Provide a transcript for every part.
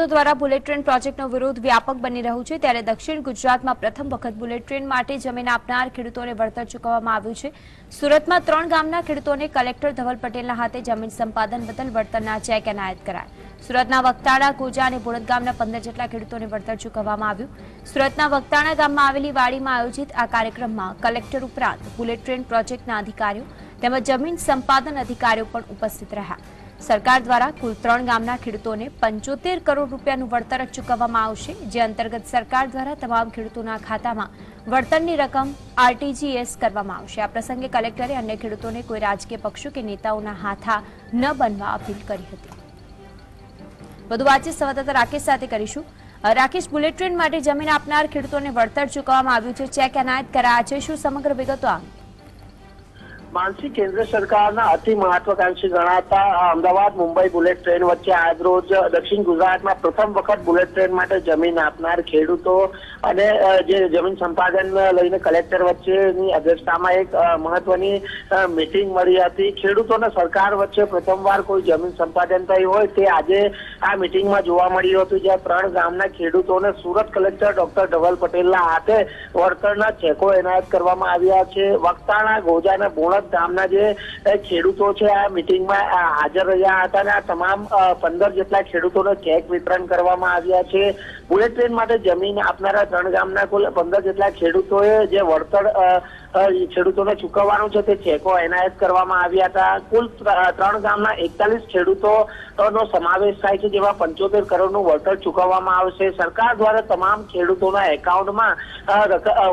ખેડૂતો દ્વારા bullet train પ્રોજેક્ટનો વિરોધ વ્યાપક બની રહ્યો છે. ત્યારે દક્ષિણ ગુજરાતમાં પ્રથમ વખત બુલેટ ટ્રેન માટે જમીન આપનાર ખેડૂતોને વળતર ચૂકવવામાં આવ્યું છે. સુરતમાં ત્રણ ગામના ખેડૂતોને કલેક્ટર ધવલ પટેલના હાથે જમીન સંપાદન બદલ વળતરના ચેક એનાયત કરાયા. સુરતના વક્તાણા કોજા અને બોડદ ગામના પંદર જેટલા ખેડૂતોને વળતર ચૂકવવામાં આવ્યું. સુરતના વક્તાણા ગામમાં આવેલી વાડીમાં આયોજિત આ કાર્યક્રમમાં કલેક્ટર ઉપરાંત બુલેટ ટ્રેન પ્રોજેક્ટના અધિકારીઓ તેમજ જમીન સંપાદન અધિકારીઓ પણ ઉપસ્થિત રહ્યા. સરકાર દ્વારા કુલ ત્રણ ગામના ખેડૂતોને પંચોતેર કરોડ રૂપિયાનું વળતર ચૂકવવામાં આવશે, જે અંતર્ગત સરકાર દ્વારા તમામ ખેડૂતોના ખાતામાં વળતરની રકમ આરટીજીએસ કરવામાં આવશે. આ પ્રસંગે કલેક્ટરે અન્ય ખેડૂતોને કોઈ રાજકીય પક્ષો કે નેતાઓના હાથા ન બનવા અપીલ કરી હતી. વધુ વાતચીત સંવાદદાતા રાકેશ સાથે કરીશું. રાકેશ, બુલેટ ટ્રેન માટે જમીન આપનાર ખેડૂતોને વળતર ચૂકવવામાં આવ્યું છે. ચેક એનાયત કરાયા છે. શું સમગ્ર વિગતો આ? માનસી કેન્દ્ર સરકારના અતિ મહત્વાકાંક્ષી ગણાતા અમદાવાદ મુંબઈ બુલેટ ટ્રેન વચ્ચે આજરોજ દક્ષિણ ગુજરાતમાં પ્રથમ વખત બુલેટ ટ્રેન માટે જમીન આપનાર ખેડૂતો અને જે જમીન સંપાદન લઈને કલેક્ટર વચ્ચેની અધ્યક્ષતામાં એક મહત્વની મીટિંગ મળી હતી. ખેડૂતોને સરકાર વચ્ચે પ્રથમવાર કોઈ જમીન સંપાદન થઈ હોય તે આજે આ મીટિંગમાં જોવા મળ્યું હતું, જ્યાં ત્રણ ગામના ખેડૂતોને સુરત કલેક્ટર ડોક્ટર ધવલ પટેલના હાથે વળતરના ચેકો એનાયત કરવામાં આવ્યા છે. વક્તાણા ગોજાના અને બોણદ ગામના જે ખેડૂતો છે, આ મિટિંગમાં હાજર રહ્યા હતા અને આ તમામ પંદર જેટલા ખેડૂતોને ચેક વિતરણ કરવામાં આવ્યા છે. બુલેટ ટ્રેન માટે જમીન આપનારા ત્રણ ગામના કુલ પંદર જેટલા ખેડૂતોએ જે વળતર ખેડૂતોને ચૂકવવાનું છે તે ચેકો એનાયત કરવામાં આવ્યા હતા. કુલ ત્રણ ગામના એકતાલીસ ખેડૂતો નો સમાવેશ થાય છે, જેમાં પંચોતેર કરોડનું વળતર ચૂકવવામાં આવશે. સરકાર દ્વારા તમામ ખેડૂતોના એકાઉન્ટમાં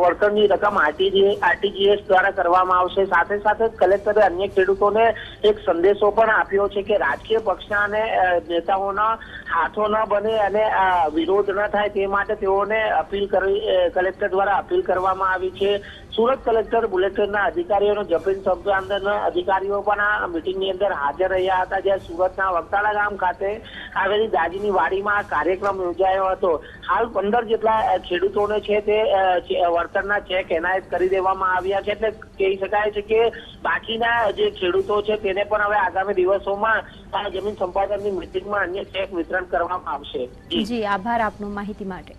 વળતરની રકમ આરટીજી, આરટીજીએસ દ્વારા કરવામાં આવશે. સાથે સાથે જ કલેક્ટરે અન્ય ખેડૂતોને એક સંદેશો પણ આપ્યો છે કે રાજકીય પક્ષના અને નેતાઓના હાથો ન બને અને વિરોધ ન થાય તે માટે તેઓને અપીલ કરી કલેક્ટર દ્વારા અપીલ કરવામાં આવી છે. સુરત કલેક્ટર બુલેટિનના અધિકારીઓ અને જમીન સંપાદનના અધિકારીઓ પણ આ મિટિંગની અંદર હાજર રહ્યા હતા. જ્યાં સુરતના વગતાળા ગામ ખાતે આવેલી દાજીની વાડીમાં કાર્યક્રમ યોજાયો હતો. હાલ પંદર જેટલા ખેડૂતોને છે તે વળતરના ચેક એનાયત કરી દેવામાં આવ્યા છે. એટલે કહી શકાય છે કે બાકીના જે ખેડૂતો છે તેને પણ હવે આગામી દિવસોમાં જમીન સંપાદનની મિટિંગમાં અન્ય ચેક વિતરણ કરવામાં આવશે. જી, આભાર આપનો માહિતી માટે.